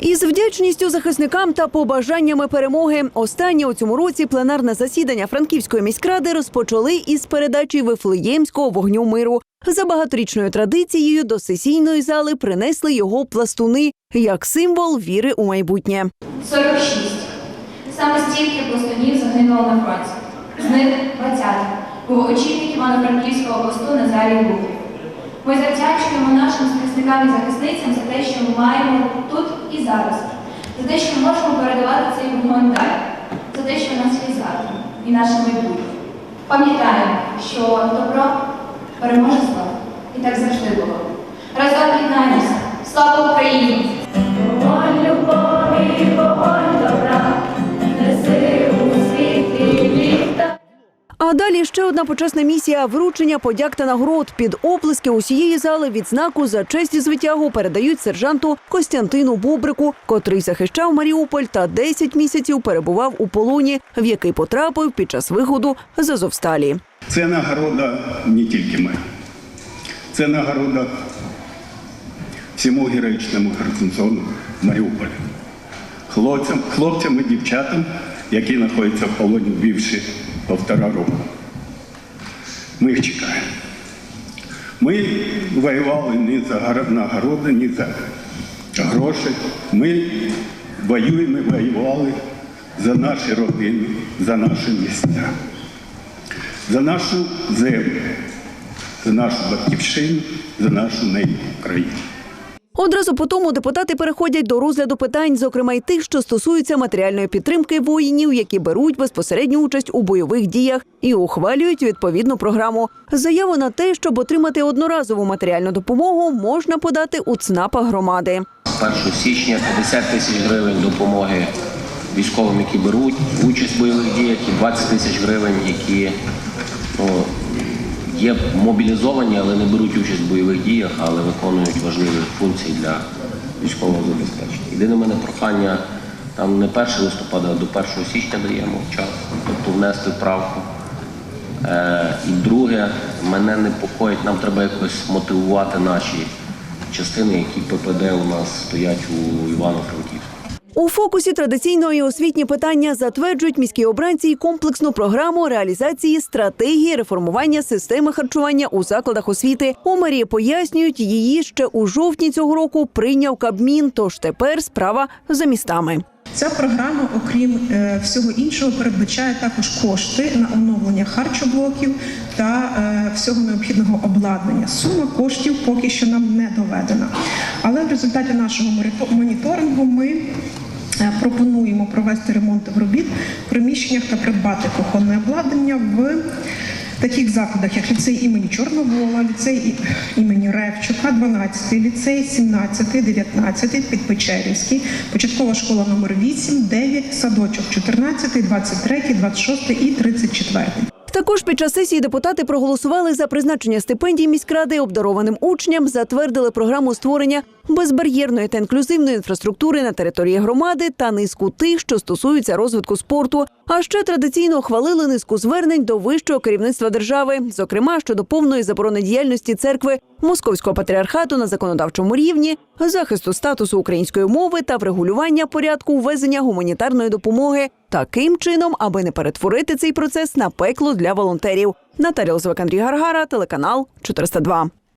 Із вдячністю захисникам та побажаннями перемоги. Останнє у цьому році пленарне засідання Франківської міськради розпочали із передачі Вифлеємського вогню миру. За багаторічною традицією до сесійної зали принесли його пластуни як символ віри у майбутнє. 46. Саме стільки пластунів загинуло на фронті. З них 20 був очільник Івано-Франківського посту Назарій Луки. Ми завдячуємо нашим захисникам і захисницям за те, що ми маємо тут зараз, за те, що ми можемо передавати цей вогонь за те, що в нас є завтра і наше майбутнє. Пам'ятаємо, що добро переможе зло. І так завжди було. Разом єднаємося. Слава Україні! А далі ще одна почесна місія вручення подяк та нагород під оплески усієї зали відзнаку за честь і звитягу передають сержанту Костянтину Бобрику, котрий захищав Маріуполь та 10 місяців перебував у полоні, в який потрапив під час виходу з Азовсталі. Це нагорода не тільки ми. Це нагорода всьому героїчному гарнізону Маріуполя. Хлопцям, хлопцям і дівчатам, які знаходяться в полоні більше півтора року. Ми їх чекаємо. Ми воювали не за нагороди, не за гроші. Ми воюємо, воювали за наші родини, за наші місця за нашу землю, за нашу батьківщину, за нашу неї Україну. Одразу по тому депутати переходять до розгляду питань, зокрема й тих, що стосуються матеріальної підтримки воїнів, які беруть безпосередню участь у бойових діях, і ухвалюють відповідну програму. Заяву на те, щоб отримати одноразову матеріальну допомогу, можна подати у ЦНАПа громади. З 1 січня 50 тисяч гривень допомоги військовим, які беруть участь в бойових діях, і 20 тисяч гривень, які ну, є мобілізовані, але не беруть участь в бойових діях, але виконують важливі функції для військового забезпечення. Єдине мене прохання там не 1 листопада, а до 1 січня даємо час, тобто внести правку. Е, і друге, мене непокоїть, нам треба якось мотивувати наші частини, які ППД у нас стоять у Івано-Франківську. У фокусі традиційно і освітні питання затверджують міські обранці й комплексну програму реалізації стратегії реформування системи харчування у закладах освіти. У мерії пояснюють, її ще у жовтні цього року прийняв Кабмін. Тож тепер справа за містами. Ця програма, окрім е, всього іншого, передбачає також кошти на оновлення харчоблоків та е, всього необхідного обладнання. Сума коштів поки що нам не доведена. Але в результаті нашого моніторингу ми е, пропонуємо провести ремонт робіт в приміщеннях та придбати кухонне обладнання в таких закладах, як ліцей імені Чорновола, ліцей імені Ревчука, 12, ліцей 17, 19, Підпечерівський, початкова школа номер 8, 9, садочок 14, 23, 26 і 34. Також під час сесії депутати проголосували за призначення стипендій міськради обдарованим учням, затвердили програму створення безбар'єрної та інклюзивної інфраструктури на території громади та низку тих, що стосуються розвитку спорту. А ще традиційно ухвалили низку звернень до вищого керівництва держави, зокрема щодо повної заборони діяльності церкви московського патріархату на законодавчому рівні, захисту статусу української мови та врегулювання порядку ввезення гуманітарної допомоги таким чином, аби не перетворити цей процес на пекло для волонтерів. Наталія Лозвик, Андрій Гаргара, телеканал 402.